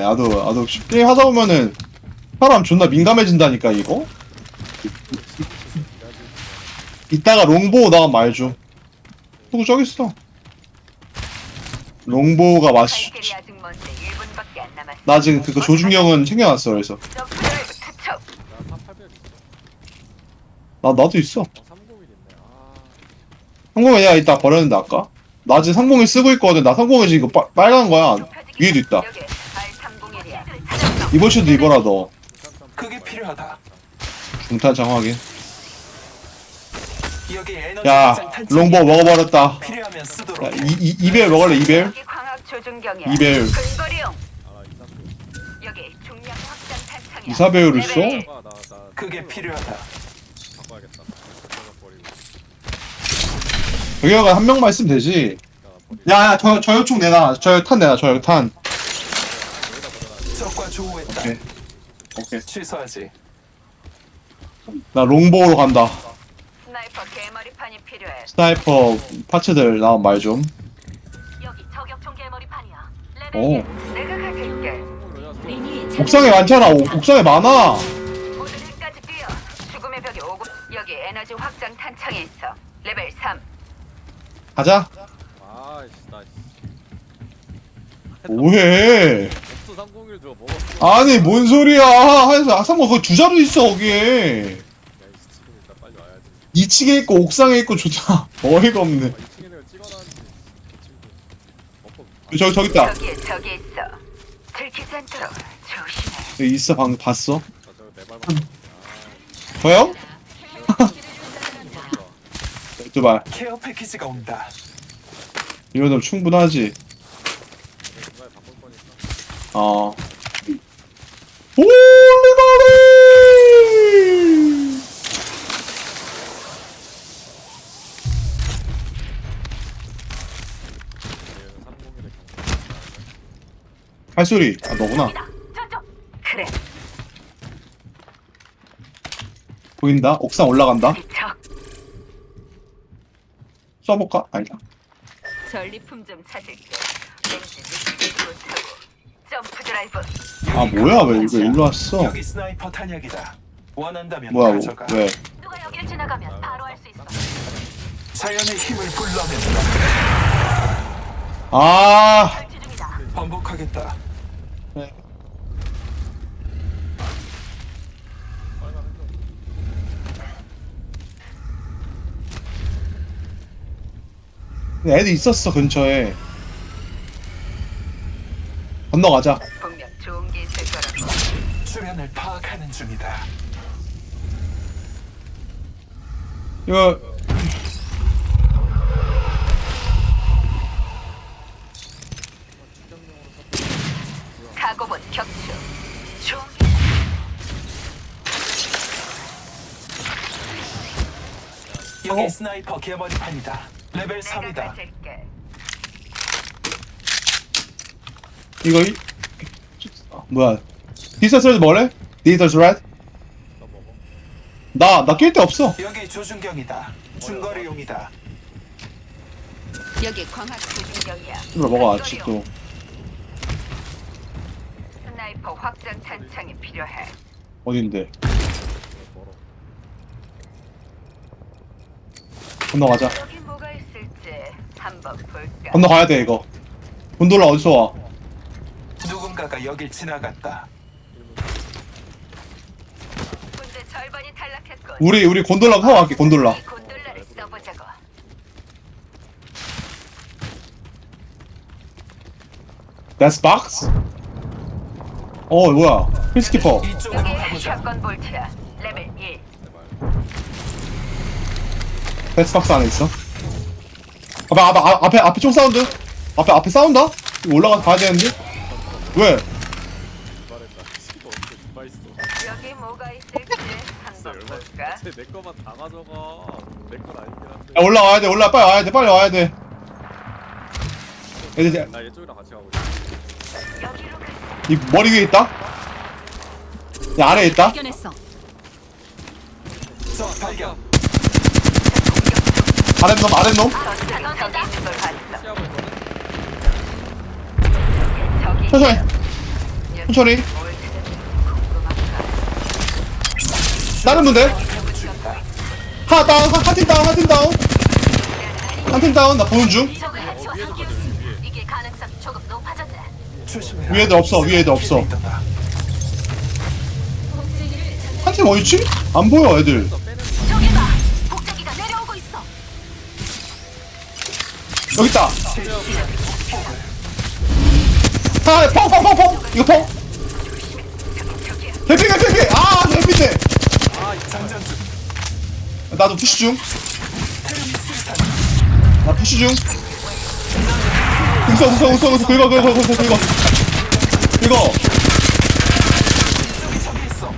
나도 나도 쉽게 하다 보면은 사람 존나 민감해진다니까 이거. 이따가 롱보 나말 좀. 누구 저기 있어. 롱보가 맛이. 발길이 아직 먼데 1분밖에 안 남았어. 나 지금 그거 조준경은 챙겨놨어 그래서. 투척. 나3800 있어. 나 나도 있어. 어, 301 있네. 아, 상공에 내가 이따 버렸는데 아까. 나 지금 상공에 쓰고 있거든. 나 상공에 지금 이거 빠, 빨간 거야. 좁혀지기 위에도 있다. 여기 R301 이번 슈도 입어라 너. 그게 필요하다. 중탄 장확인. 여기 에너지 야 탄창 롱보 먹어버렸다. 필요하면 쓰도록. 야, 이, 이, 이벨 먹을래 이벨? 여기 광학 조준경이야. 이벨. 근거리용. 알아, 이상도. 여기 중량 확장 탄창이야. 이사배우를 써? 레벨 일. 아, 나, 나. 그게 필요하다. 바꿔야겠다. 저거 버리고. 저기가 한 명만 있으면 되지. 야야 저 저격총 내놔. 저 탄 내놔. 저 탄. 적과 조우했다. 오케이. 오케이. 취소하지. 나 롱보로 간다. 스나이퍼 개머리판이 필요해. 스나이퍼 파츠들 나온 말 좀. 여기 저격총 개머리판이야. 오. 레벨 1. 내가 왜냐? 옥상에 많잖아. 옥- 옥상에 많아. 1까지 뛰어. 죽음의 벽에 오고 여기 에너지 확장 탄창이 있어. 레벨 3. 가자. 아이씨, 나. 뭐해? 옥수 301줘 먹었어. 아니 뭔 소리야? 하여서 상관 거기 두 자루 있어 거기에. 야, 이 지금 일단 빨리 와야지. 2층에 있고 옥상에 있고 좋다. 어이가 없네. 아, 2층에 내가 찍어놨는지. 이 친구. 먹고. 저기 저기 있다. 저기에 저기 있어. 들키지 않도록 조심해. 여기 있어 방금 봤어. 나 저거 내 발만. 저요? 두 발. 케어 패키지가 온다. 이러면 충분하지. 어. 홀리가리! 얘는 301에 경고. 발소리. 아 너구나. 저쪽. 그래. 보인다. 옥상 올라간다. 비켜. 쏴볼까? 아니다. 전리품 좀 찾을게. 왠지 느끼지 못하고. 아 뭐야 왜 이거 일로 왔어? 여기 스나이퍼 탄약이다. 원한다면 뭐야 가져가. 왜? 누가 여길 지나가면 바로 할수 있어. 자연의 힘을 불러낸다. 아. 설치 중이다. 반복하겠다. 핸드. 애들 있었어 근처에. 건너가자. 좋은 게 있을 거라고. 주변을 파악하는 중이다. 이거 각오본 격추. 좋은 게 여기 어. 스나이퍼 개머리판이다. 레벨 내가 3이다. 가질게. 이거 이... 아, 뭐야? 디지털 스레드 뭐래? 디지털 스레드? 너 먹어. 나 나 낄 데 없어. 여기 조준경이다. 중거리용이다. 여기 광학 조준경이야. 이거 먹어 아직도. 스나이퍼 확장 탄창이 필요해. 어딘데? 건너가자. 여기 뭐가 있을지 한번 볼까. 건너가야 돼 이거. 곤돌라 어디서 와? 누군가가 여길 지나갔다. 군대 절반이 탈락했군. 우리 우리 곤돌라 타고 갈게 곤돌라. 이 곤돌라를 써보자고. That's box? 어 뭐야? 필스키퍼. 이쪽으로 여기 가보자. 샷건 볼트야. 레벨 1. 제발. That's box 안에 있어. 앞에 앞에 앞에 앞에, 앞에 총 사운드. 앞에 앞에 싸운다? 이거 올라가서 봐야 되는데. 왜? 기발했다. 이거 어떻게 기발 있어? 여기 뭐가 있을지 한번 볼까. 쟤내 거만 다 가져가. 내건 아니긴 한데. 야 올라와야 돼 올라 빨리 와야 돼 빨리 와야 돼. 얘들 이제 나 얘쪽이랑 같이 가고 있어. 여기로 가. 이 머리 위에 있다. 야 아래에 있다. 발견했어. 적 발견. 아래 놈 아래 놈. 저기 저기 있는 걸봤 천천히. 천천히? 다른 분들 하나 다운 한팀 다운 한팀 다운 한팀 다운 나 보는 중 위에도 없어, 위에도 없어. 한 팀 어딨지? 안 보여 애들. 여기 있다 하나 펑펑 펑 펑. 이거 펑? 개피 개피 개피. 아 개피인데 장전 중. 나도 푸시 중. 나 푸시 중. 웃어 웃어 웃어 웃어 긁어 긁어 긁어 긁어 긁어. 저기 있어.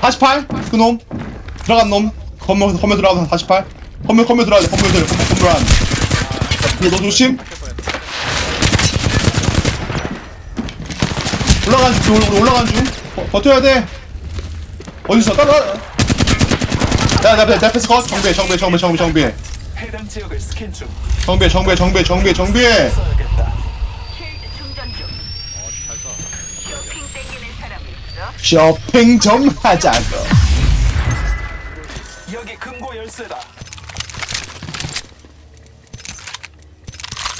48 그놈. 들어간 놈. 건물 건물 들어가서 48 건물 건물 들어가야 돼. 건물 들어 건물 건물 안. 이거 너 조심 올라간 중 우리 올라간 중 버, 버텨야 돼 어디서 따라 야야야 패스 컷 정비해 정비해 정비해 정비해 정비해 해당 지역을 스캔 중. 정비해 정비해 정비해 정비해 정비해 써야겠다. 쉴드 충전 중. 어잘써 쇼핑 땡기는 사람 있어? 쇼핑 좀 하자고 여기 금고 열쇠다.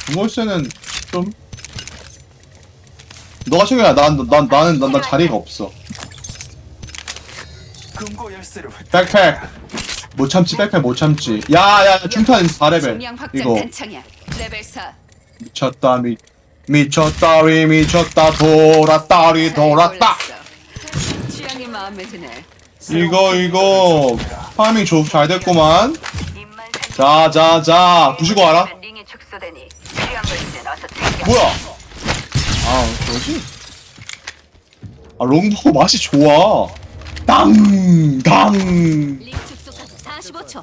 중월세는 좀 너가 챙겨야 난, 난, 나는 난, 난 자리가 없어. 금고 열쇠를 백팩 못 참지 백팩 못 참지. 야 야 중탄 4레벨 중량 확장 이거. 탄창이야. 레벨 4. 미쳤다 미 미쳤다리 미쳤다 돌았다리 돌았다. 취향이 마음에 드네. 이거 이거. 파밍 좋 잘 됐구만. 입만 산 자자 자. 부시고 와라. 뭐야 아 뭐지 아 롱보 맛이 좋아 땅당 링 축소까지 45초.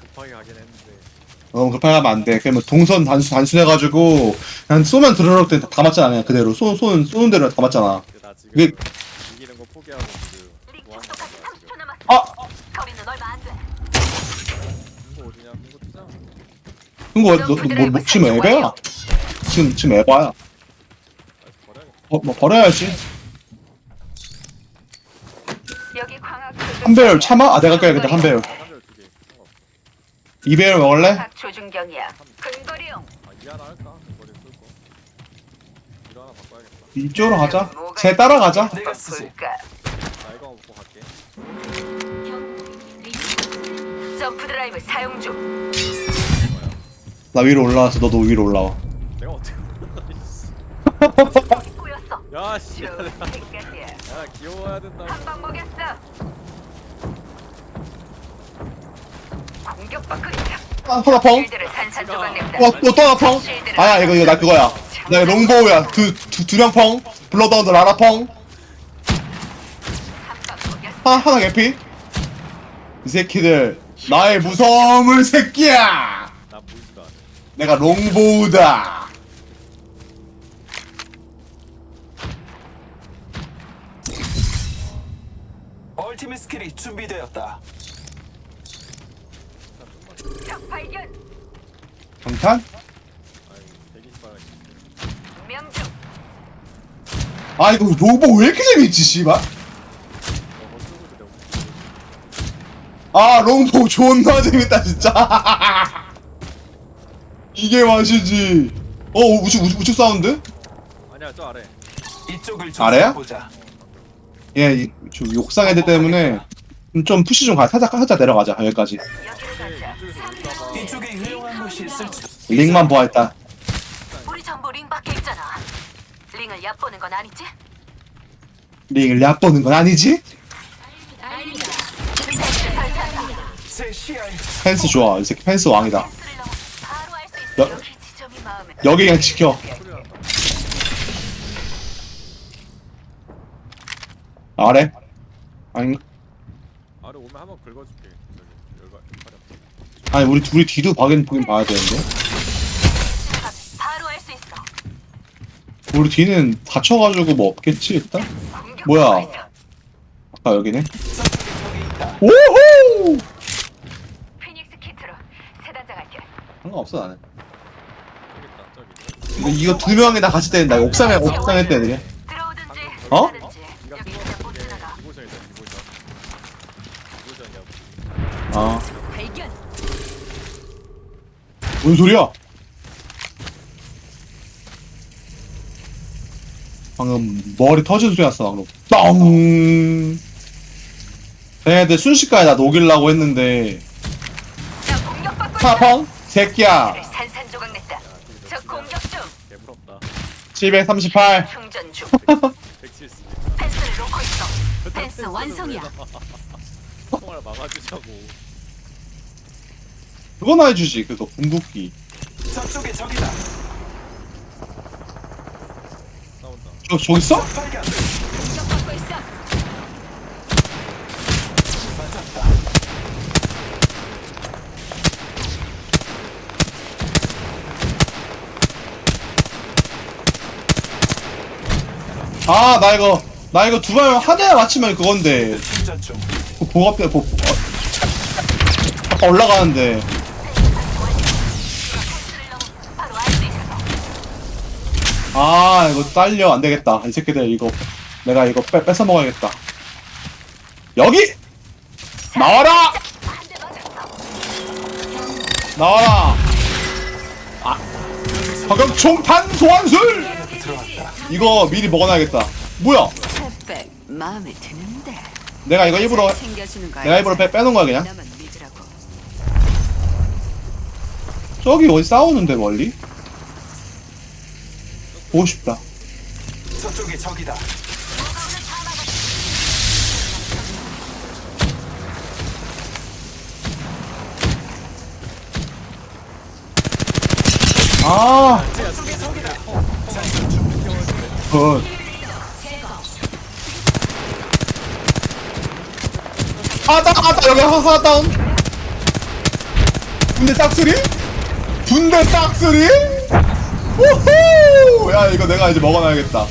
급하게 가긴 했는데 너무 급하게 하면 안 돼. 그러면 동선 단수, 단순해가지고, 그냥 쏘면 들어올 때다 맞잖아, 그냥 그대로. 쏘, 쏘는, 쏘는 대로 다 맞잖아. 근데 나 지금 이게- 이기는 거 포기하고 그링 무한 축소까지 가는 거야, 30초 남았어. 아! 거리는 얼마 안 돼. 지금 이거 어디냐 이거 뜨자 그거, 너, 너, 뭐, 뭐, 지금 에바야. 지금, 지금 에바야. 아 어, 뭐, 버려야지. 여기 광학 한 배열 참아? 아, 내가 껴야겠다, 한 배열. 한별 두개 상관없어 이 배열 먹을래? 광학 조준경이야. 근거리용. 아이 하나 할까? 머리 쓸거 이거 하나 바꿔야겠다 이쪽으로 가자. 쟤 따라가자. 내가 쓰지. 볼까? 나 이거 먹고 갈게 링 점프 드라이브 사용 중. 나 위로 올라와서 너도 위로 올라와. 야씨 야 좋은 생각이야. 귀여워야 된다 한방 먹였어. 공격받고 있다. 아, 하나 펑. 실드를 산산 조각 냅다. 와, 또, 또 하나 펑. 아야, 이거, 이거 나 그거야. 나 이거 롱보우야. 두, 두, 두명 펑. 블러드언더 라라 펑. 한방 먹였어. 하나, 하나 개피. 이 새끼들. 나의 무서움을 새끼야! 난 보이지도 않아 내가 롱보우다. 얼티밋 스킬이 준비되었다. 적 발견. 경탄? 아이 120발 명중. 아 이거 로보 왜 이렇게 재밌지 씨발? 아 롱보 존나 재밌다 진짜. 이게 맛이지. 어 우측 우측, 우측 사운드? 아니야 저 아래 이쪽을 아래야? 조사해보자. 예, 이- 저 욕상 애들 때문에 좀 푸시 좀 가. 살짝 살짝 내려가자 여기까지. 여기로 가자. 이쪽에 유용한 것이 있을지. 링만 보아 일단. 우리 전부 링 밖에 있잖아. 링을 얕보는 건 아니지? 링을 얕보는 건 아니지? 아닙니다. 펜스 설치한다. 제 시야에 펜스 좋아. 이 새끼 펜스 왕이다. 펜스를 넘어 바로 알 수 있어. 여, 여기 지점이 마음에. 여기 그냥 지켜. 아래? 아니 아래 오면 한번 긁어줄게 저기 팔이 없어 아니 우리 둘이 뒤도 보긴 보긴 봐야 되는데. 바로 알수 있어. 우리 뒤는 다쳐가지고 뭐 없겠지 일단? 뭐야? 아까 여기네. 오호! 피닉스 키트로 세 단장 할게. 상관없어 나는. 저기 있다 저기 이거 두 명이 다 같이 때린다. 옥상에 옥상에. 들어오든지 어? 가든지 네가 여기 수고한 있는 게 보트나가 디보션이다 디보션 디보션이야 아, 발견. 뭔 소리야? 방금 머리 터진 소리 났어 방금. 뻥. 걔네들 순식간에 나 녹이려고 했는데 나 공격받고 있다. 파펑 새끼야. 를 산산조각 냈다. 저 공격 중. 개부럽다 738. 충전 중. 170 펜스를 놓고 있어. 펜스 완성이야. 통화를 막아주자고 그거나 해주지 그거 궁극기. 저쪽에 적이다. 싸운다 저 저기 있어? 발견. 공격받고 있어. 맞았다. 아 나 이거 나 이거 두발한 대에 맞추면 그건데 충전 중. 그 보갑 때 보. 어. 아까 올라가는데 아 이거 딸려 안 되겠다 이 새끼들 이거 내가 이거 빼, 뺏어 먹어야겠다 여기 나와라. 나와라 아 방금 총탄 소환술. 이거 미리 먹어놔야겠다 뭐야. 내가 이거 일부러. 내가 일부러 빼, 빼놓은 거야 그냥. 저기 어디 싸우는데 멀리 보고 싶다 저쪽에 적이다. 아 저쪽에 적이다. 굿. 아, 다운, 아, 다운, 여기 하나 다운. 군대 싹쓸이? 군대 싹쓸이? 우후! 야, 이거 내가 이제 먹어놔야겠다.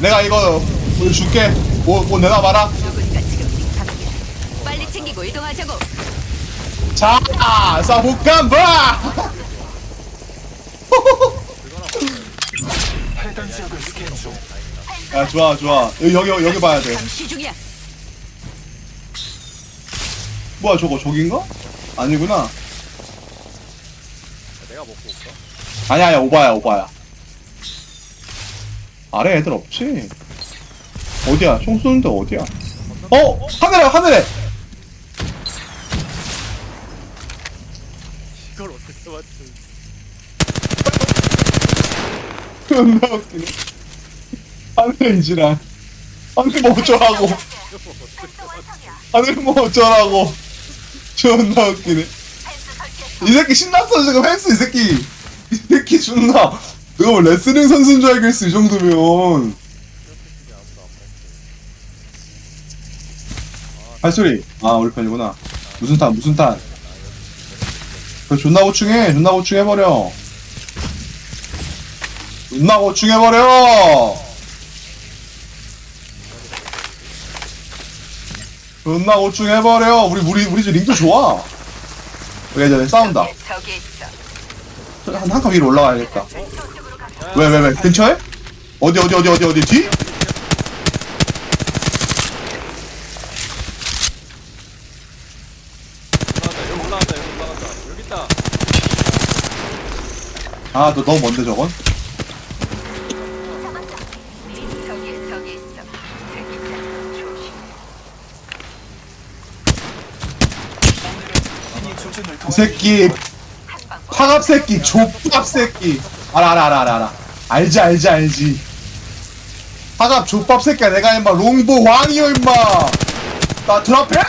내가 이거 우리 줄게. 뭐, 뭐 내놔 봐라. 누군가 지금 비상이야. 빨리 챙기고 이동하자고. 자, 싸볼까, 봐! 해당 지역을 스캔 중. 야, 좋아, 좋아. 여기, 여기, 여기 봐야 돼. 감시 중이야. 뭐야, 저거, 저긴가? 아니구나. 야, 내가 먹고 올까? 아니야, 아니야, 오바야, 오바야. 아래 애들 없지? 어디야? 총 쏘는데 어디야? 어! 하늘에, 하늘에! 이걸 어떻게 맞추 존나 웃기네. 하늘에 이지랄. 하늘 뭐 어쩌라고. 하늘 뭐 어쩌라고. 존나 웃기네. 이 새끼 신났어, 지금 헬스, 이 새끼. 이 새끼 존나. 너가 뭐 레슬링 선수인 줄 알겠어, 이 정도면. 발소리. 아, 우리 편이구나. 무슨 탄, 무슨 탄. 그 존나 고충해, 존나 고충해버려. 존나 고충해버려! 존나 고충해버려! 우리, 우리, 우리 집 링도 좋아! 여기 이제 싸운다. 있어. 한, 한칸 위로 가. 왜, 왜, 왜? 근처에? 어디, 어디, 어디, 어디, 어디? 뒤? 있다 아, 너 너무 먼데, 저건? 저기. 이. 새끼, 파갑 새끼, 족밥 새끼. 알아, 알아, 알아, 알아. 알지, 알지, 알지. 파갑 족밥 새끼야. 내가 임마 롱보 왕이여, 임마. 나 드랍해?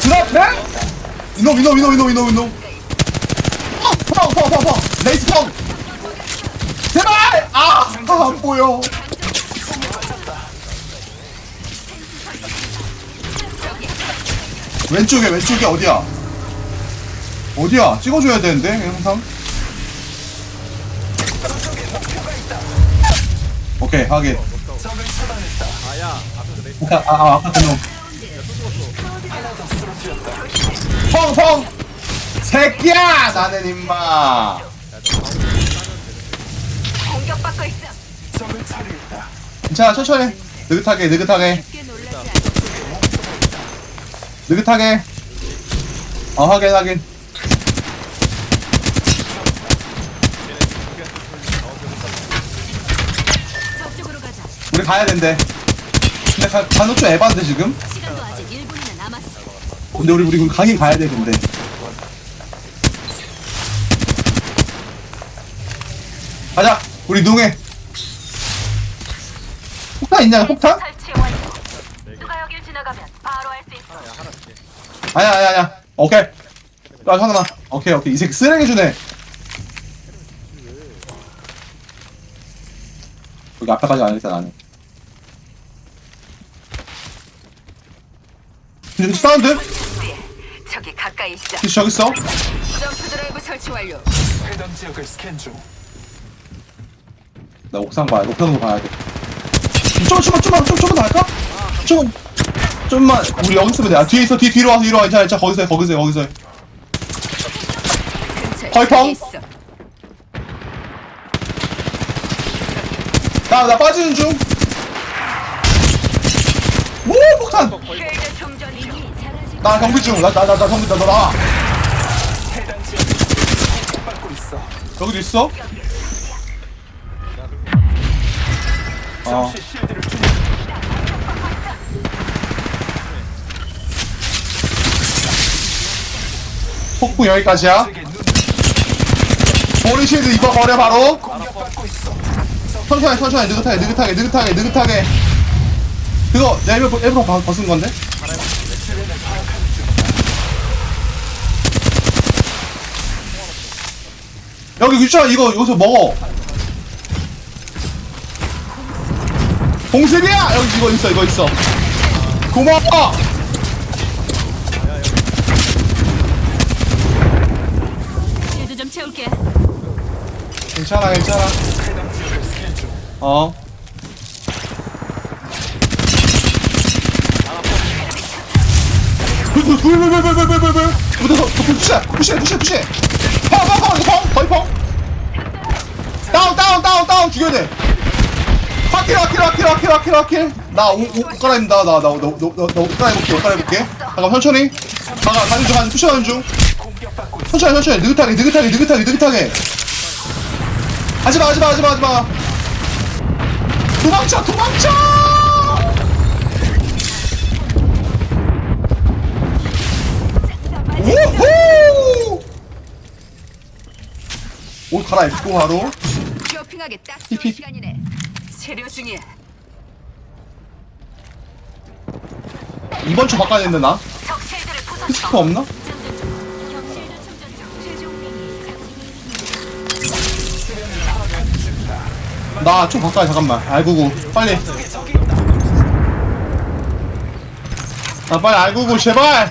드랍해? 이놈, 이놈, 이놈, 이놈, 이놈, 이놈. 펑, 펑, 펑, 펑, 펑. 레이스 펑. 제발! 아, 아, 안 보여. 왼쪽에, 왼쪽에 어디야? 어디야? 찍어줘야 되는데 항상. 오케이 하게. 아야 아, 아 아까 그놈. 펑펑. 새끼야 나는 임마. 공격받고 있어. 괜찮아 천천히 느긋하게 느긋하게 느긋하게. 어 하긴 하긴. 우리 가야 된대. 근데 가, 간호좀 에반데 지금? 근데 우리 우리 그럼 가긴 가야 돼 근데. 가자. 우리 농해. 폭탄 있냐? 그 폭탄? 아야, 아야, 아야. 오케이. 아, 나 하나만. 오케이 오케이. 이 새끼 쓰레기 주네. 여기 앞에까지 안 했다 나는. 사운드? 저기 가까이 있어. 저기 있어. 점프 드라이브 설치 완료. 해당 지역을 스캔 중. 나 옥상 봐야 옥상으로 가야 돼. 좀 좀만, 좀만, 좀, 좀만 나갈까? 좀, 좀만. 우리 여기 있으면 돼. 아, 뒤에 있어. 뒤, 뒤로 와 뒤로 와. 괜찮아, 괜찮아. 거기서 해, 거기서 해, 거기서 해. 근처에 나, 나 빠지는 중. 폭탄! 나 경비 중! 나, 나, 나, 나 경비, 나, 나, 나! 여기도 있어? 어. 폭풍 여기까지야? 머리 쉴드 이거 버려 바로! 천천히 천천히 느긋하게 느긋하게 느긋하게 느긋하게 그거 내 앱으로, 앱으로 바, 벗은 건데? 여기 유치원 이거 여기서 먹어 봉슬이야! 여기 이거 있어 이거 있어 고마워! 좀 채울게. 괜찮아 괜찮아 어 뭐야 뭐야 뭐야 뭐야 뭐야 뭐야 뭐야 무더서 푸시해 푸시해 푸시해 푸시해. 펑펑펑펑 거의 펑. 다운 다운 다운 다운. 죽여야 돼. 하킬 하킬 하킬 하킬 하킬 하킬. 나옷 갈아입는다. 나나나옷 갈아입을게 옷 갈아입을게. 잠깐 천천히. 잠깐 가는 중 가는 푸시하는 중. 천천히 천천히. 느긋하게 느긋하게 느긋하게 느긋하게. 하지마 하지마 하지마 하지마. 도망쳐 도망쳐! 우후! 옷 갈아입고 바로 쇼핑하기 딱 좋은 시간이네. 재료 중이야. 이번 주 바꿔야 되는데 그 나 적실들을 부쉈어. 피스코 없나? 나 좀 바꿔야 잠깐만 알구구 빨리 나 빨리 알구구 제발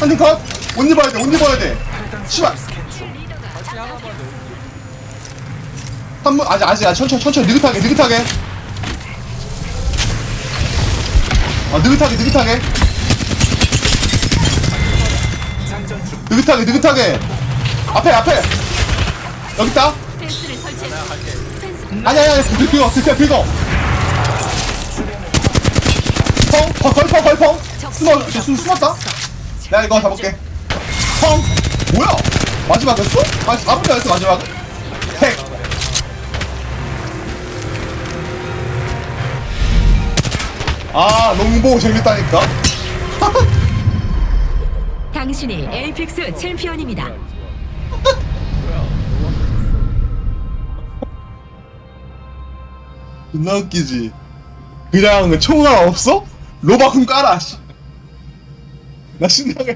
한팀 컷! 옷 입어야 돼, 옷 입어야 돼! 씨발! 한 번, 아직, 아직, 천천히, 천천히, 느긋하게, 느긋하게! 아, 느긋하게, 느긋하게! 느긋하게, 느긋하게! 앞에, 앞에! 여기 있다! 아니, 아니, 아니, 긁어, 긁어, 긁어! 펑! 펑! 펑! 펑! 펑! 숨어, 숨었다? 내가 이거 잡을게. 펑. 뭐야? 마지막이었어? 아니, 4분이었어, 마지막. 핵. 아, 롱보 재밌다니까? 당신이 에이픽스 챔피언입니다. 존나 웃기지. 그냥 총알 없어? 로바쿰 깔아, 씨. 나 신나게